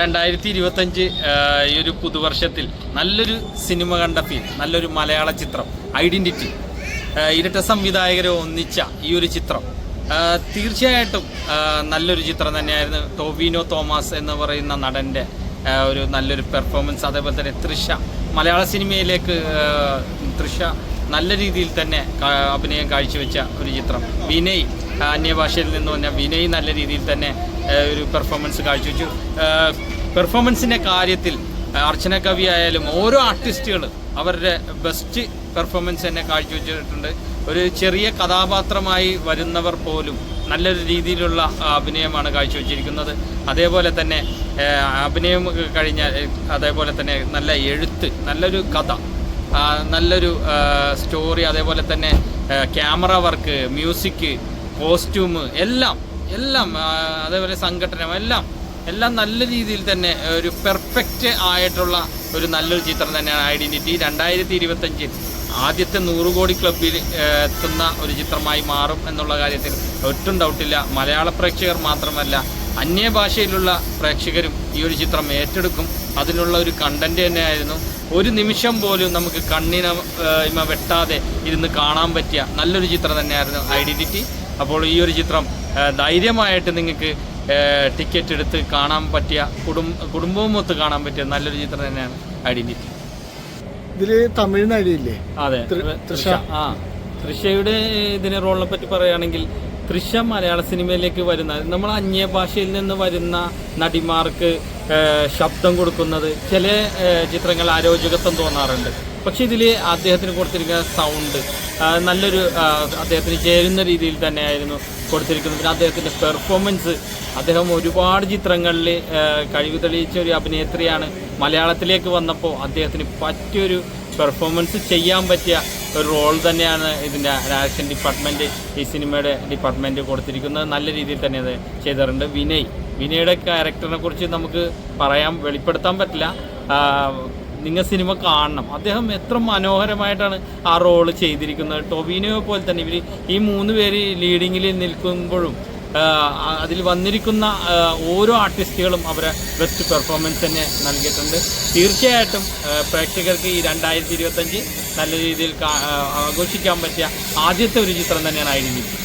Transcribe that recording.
രണ്ടായിരത്തി ഇരുപത്തഞ്ച് ഈ ഒരു പുതുവർഷത്തിൽ നല്ലൊരു സിനിമ കണ്ട ഫീൽ നല്ലൊരു മലയാള ചിത്രം ഐഡന്റിറ്റി ഇരട്ട സംവിധായകരെ ഒന്നിച്ച ഈ ഒരു ചിത്രം തീർച്ചയായിട്ടും നല്ലൊരു ചിത്രം തന്നെയായിരുന്നു ടോവിനോ തോമസ് എന്ന് പറയുന്ന നടന്റെ ഒരു നല്ലൊരു പെർഫോമൻസ് അതേപോലെ തന്നെ തൃഷ മലയാള സിനിമയിലേക്ക് തൃഷ നല്ല രീതിയിൽ തന്നെ അഭിനയം കാഴ്ചവെച്ച ഒരു ചിത്രം. വിനയ് അന്യഭാഷയിൽ നിന്ന് വന്ന വിനയ് നല്ല രീതിയിൽ തന്നെ ഒരു പെർഫോമൻസ് കാഴ്ചവെച്ചു. പെർഫോമൻസിന്റെ കാര്യത്തിൽ അർച്ചന കവി ആയാലും ഓരോ ആർട്ടിസ്റ്റുകൾ അവരുടെ ബെസ്റ്റ് പെർഫോമൻസ് തന്നെ കാഴ്ചവെച്ചിട്ടുണ്ട്. ഒരു ചെറിയ കഥാപാത്രമായി വരുന്നവർ പോലും നല്ലൊരു രീതിയിലുള്ള അഭിനയമാണ് കാഴ്ചവെച്ചിരിക്കുന്നത്. അതേപോലെ തന്നെ അഭിനയം കഴിഞ്ഞാൽ അതേപോലെ തന്നെ നല്ല എഴുത്ത് നല്ലൊരു കഥ നല്ലൊരു സ്റ്റോറി അതേപോലെ തന്നെ ക്യാമറ വർക്ക് മ്യൂസിക് കോസ്റ്റ്യൂം എല്ലാം എല്ലാം അതേപോലെ സംഘടന എല്ലാം എല്ലാം നല്ല രീതിയിൽ തന്നെ ഒരു പെർഫെക്റ്റ് ആയിട്ടുള്ള ഒരു നല്ലൊരു ചിത്രം തന്നെയാണ് ഐഡന്റിറ്റി രണ്ടായിരത്തി ഇരുപത്തഞ്ചിൽ ആദ്യത്തെ നൂറ് കോടി ക്ലബിൽ എത്തുന്ന ഒരു ചിത്രമായി മാറും എന്നുള്ള കാര്യത്തിൽ ഒട്ടും ഡൗട്ടില്ല മലയാള പ്രേക്ഷകർ മാത്രമല്ല അന്യഭാഷയിലുള്ള പ്രേക്ഷകരും ഈ ഒരു ചിത്രം ഏറ്റെടുക്കും. അതിനുള്ള ഒരു കണ്ടന്റ് തന്നെയായിരുന്നു. ഒരു നിമിഷം പോലും നമുക്ക് കണ്ണിന ഇമ വെട്ടാതെ ഇരുന്ന് കാണാൻ പറ്റിയ നല്ലൊരു ചിത്രം തന്നെയായിരുന്നു ഐഡന്റിറ്റി അപ്പോൾ ഈ ഒരു ചിത്രം ധൈര്യമായിട്ട് നിങ്ങൾക്ക് ടിക്കറ്റ് എടുത്ത് കാണാൻ പറ്റിയ കുടുംബ കുടുംബവും ഒത്ത് കാണാൻ പറ്റിയ നല്ലൊരു ചിത്രം തന്നെയാണ് ഐഡന്റിറ്റി ഇതിൽ തമിഴ് നടിയില്ലേ അതെ. തൃഷ. ആ തൃഷയുടെ ഇതിനെ റോളിനെ പറ്റി പറയുകയാണെങ്കിൽ തൃഷ മലയാള സിനിമയിലേക്ക് വരുന്ന നമ്മൾ അന്യ ഭാഷയിൽ നിന്ന് വരുന്ന നടിമാർക്ക് ശബ്ദം കൊടുക്കുന്നത് ചില ചിത്രങ്ങൾ അരോചകത്വം തോന്നാറുണ്ട്. പക്ഷെ ഇതിൽ അദ്ദേഹത്തിന് കൊടുത്തിരിക്കുന്ന സൗണ്ട് നല്ലൊരു അദ്ദേഹത്തിന് ചേരുന്ന രീതിയിൽ തന്നെയായിരുന്നു കൊടുത്തിരിക്കുന്നത്. പിന്നെ അദ്ദേഹത്തിന്റെ പെർഫോമൻസ് അദ്ദേഹം ഒരുപാട് ചിത്രങ്ങളിൽ കഴിവ് തെളിയിച്ച ഒരു അഭിനേത്രിയാണ്. മലയാളത്തിലേക്ക് വന്നപ്പോൾ അദ്ദേഹത്തിന് പറ്റിയൊരു പെർഫോമൻസ് ചെയ്യാൻ പറ്റിയ ഒരു റോൾ തന്നെയാണ് ഇതിന്റെ ആക്ഷൻ ഡിപ്പാർട്ട്മെന്റ് ഈ സിനിമയുടെ ഡിപ്പാർട്ട്മെന്റ് കൊടുത്തിരിക്കുന്നത്. നല്ല രീതിയിൽ തന്നെ അത് ചെയ്തിട്ടുണ്ട്. വിനയ് വിനയുടെ ക്യാരക്ടറിനെ കുറിച്ച് നമുക്ക് പറയാൻ വെളിപ്പെടുത്താൻ പറ്റില്ല. നിങ്ങൾ സിനിമ കാണണം. അദ്ദേഹം എത്ര മനോഹരമായിട്ടാണ് ആ റോൾ ചെയ്തിരിക്കുന്നത്. ടൊവിനോ പോലെ തന്നെ ഇവർ ഈ മൂന്ന് പേര് ലീഡിങ്ങിൽ നിൽക്കുമ്പോഴും അതിൽ വന്നിരിക്കുന്ന ഓരോ ആർട്ടിസ്റ്റുകളും അവരെ ബെസ്റ്റ് പെർഫോമൻസ് തന്നെ നൽകിയിട്ടുണ്ട്. തീർച്ചയായിട്ടും പ്രേക്ഷകർക്ക് ഈ രണ്ടായിരത്തി ഇരുപത്തഞ്ച് നല്ല രീതിയിൽ ആഘോഷിക്കാൻ പറ്റിയ ആദ്യത്തെ ഒരു ചിത്രം തന്നെയാണ് ഐഡന്റിറ്റി